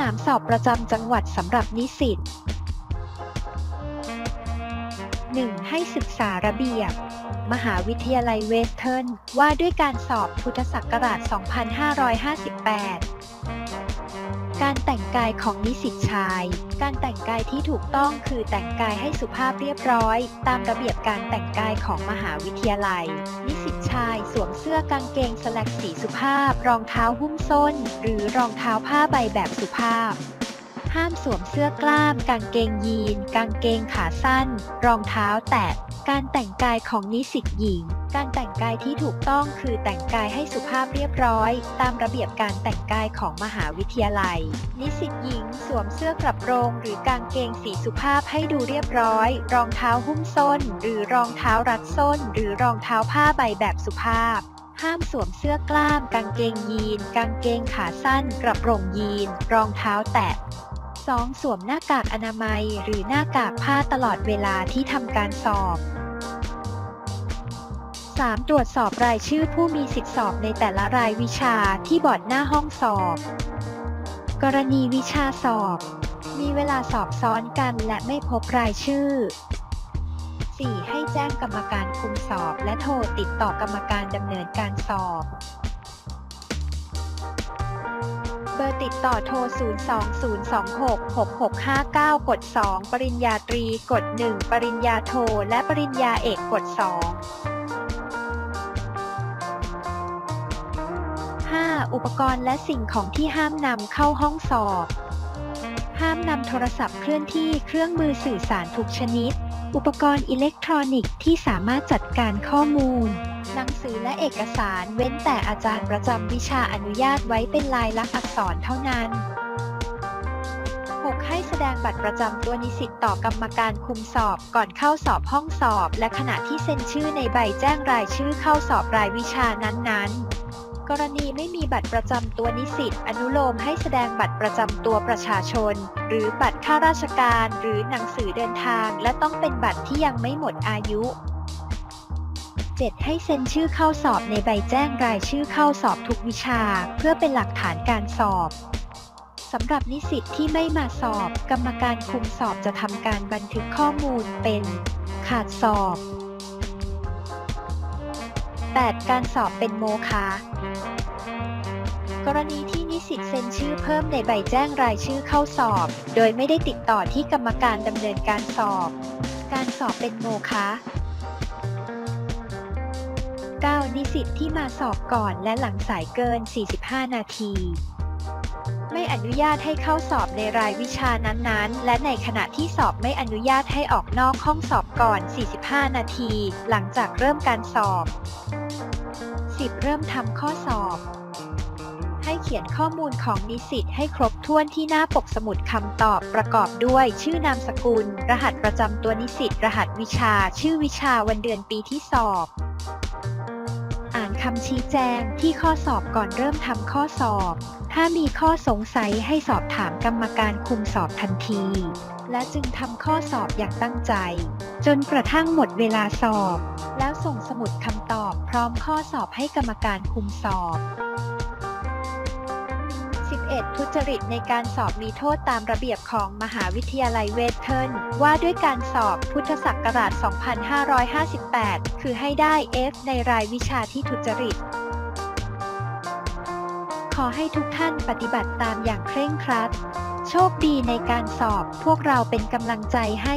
นามสอบประจำจังหวัดสำหรับนิสิต 1. ให้ศึกษาระเบียบ มหาวิทยาลัยเวสเทิร์นว่าด้วยการสอบพุทธศักราช 2558 การแต่งกายของนิสิตชาย การแต่งกายที่ถูกต้องคือแต่งกายให้สุภาพเรียบร้อย ตามระเบียบการแต่งกายของมหาวิทยาลัย นิสิตากางเกงสแลกสีสุภาพ รองเท้าหุ้มส้น หรือรองเท้าผ้าใบแบบสุภาพ ห้ามสวมเสื้อกล้าม กางเกงยีน กางเกงขาสั้น รองเท้าแตะ การแต่งกายของนิสิตหญิง การแต่งกายที่ถูกต้องคือแต่งกายให้สุภาพเรียบร้อย ตามระเบียบการแต่งกายของมหาวิทยาลัย นิสิตหญิงสวมเสื้อกระโรงหรือกางเกงสีสุภาพให้ดูเรียบร้อย รองเท้าหุ้มส้น หรือรองเท้ารัดส้น หรือรองเท้าผ้าใบแบบสุภาพ ห้ามสวมเสื้อกล้าม กางเกงยีน กางเกงขาสั้น กระโปรงยีน รองเท้าแตะ 2. สวมหน้ากากอนามัย หรือหน้ากากผ้าตลอดเวลาที่ทำการสอบ 3. ตรวจสอบรายชื่อผู้มีสิทธิสอบในแต่ละรายวิชาที่บอร์ดหน้าห้องสอบ กรณีวิชาสอบ มีเวลาสอบซ้อนกันและไม่พบรายชื่อ 4. ให้แจ้งกรรมการคุมสอบ และโทรติดต่อกรรมการดำเนินการสอบ เบอร์ติดต่อโทร 020266659 กด 2 ปริญญาตรี กด 1 ปริญญาโท และปริญญาเอก กด 2 5. อุปกรณ์และสิ่งของที่ห้ามนำเข้าห้องสอบ ห้ามนำโทรศัพท์เคลื่อนที่เครื่องมือสื่อสารทุกชนิด อุปกรณ์อิเล็กทรอนิกส์ที่สามารถจัดการข้อมูล หนังสือและเอกสารเว้นแต่อาจารย์ประจำวิชาอนุญาตไว้เป็นลายลักษณ์อักษรเท่านั้น 6. ให้แสดงบัตรประจำตัวนิสิตต่อกรรมการคุมสอบก่อนเข้าสอบห้องสอบ และขณะที่เซ็นชื่อในใบแจ้งรายชื่อเข้าสอบรายวิชานั้นๆ กรณีไม่มีบัตรประจำตัวนิสิตอนุโลมให้แสดงบัตรประจำตัวประชาชน หรือบัตรข้าราชการหรือหนังสือเดินทาง และต้องเป็นบัตรที่ยังไม่หมดอายุ 7. ให้เซ็นชื่อเข้าสอบในใบแจ้งรายชื่อเข้าสอบทุกวิชา เพื่อเป็นหลักฐานการสอบสำหรับนิสิตที่ไม่มาสอบ กรรมการคุมสอบจะทำการบันทึกข้อมูลเป็น ขาดสอบ 8. การสอบเป็นโมฆะกรณีที่นิสิตเซ็นชื่อเพิ่มในใบแจ้งรายชื่อเข้าสอบ โดยไม่ได้ติดต่อที่กรรมการดำเนินการสอบ การสอบเป็นโมฆะ 9. นิสิตที่มาสอบก่อนและหลังสายเกิน 45 นาที ไม่อนุญาตให้เข้าสอบในรายวิชานั้นๆ และในขณะที่สอบไม่อนุญาตให้ออกนอกห้องสอบก่อน 45 นาที หลังจากเริ่มการสอบ 10. เริ่มทำข้อสอบ ให้เขียนข้อมูลของนิสิตให้ครบถ้วนที่หน้าปกสมุดคำตอบประกอบด้วย ชื่อนามสกุล รหัสประจำตัวนิสิต รหัสวิชา ชื่อวิชาวันเดือนปีที่สอบ คำชี้แจงที่ข้อสอบก่อนเริ่มทำข้อสอบ ถ้ามีข้อสงสัยให้สอบถามกรรมการคุมสอบทันที และจึงทำข้อสอบอย่างตั้งใจ จนกระทั่งหมดเวลาสอบ แล้วส่งสมุดคำตอบพร้อมข้อสอบให้กรรมการคุมสอบ 11. ทุจริตในการสอบมีโทษตามระเบียบของมหาวิทยาลัยเวทเทิร์นว่าด้วยการสอบพุทธศักราช 2558 คือให้ได้ F ในรายวิชาที่ทุจริตขอให้ทุกท่านปฏิบัติตามอย่างเคร่งครัด โชคดีในการสอบ พวกเราเป็นกำลังใจให้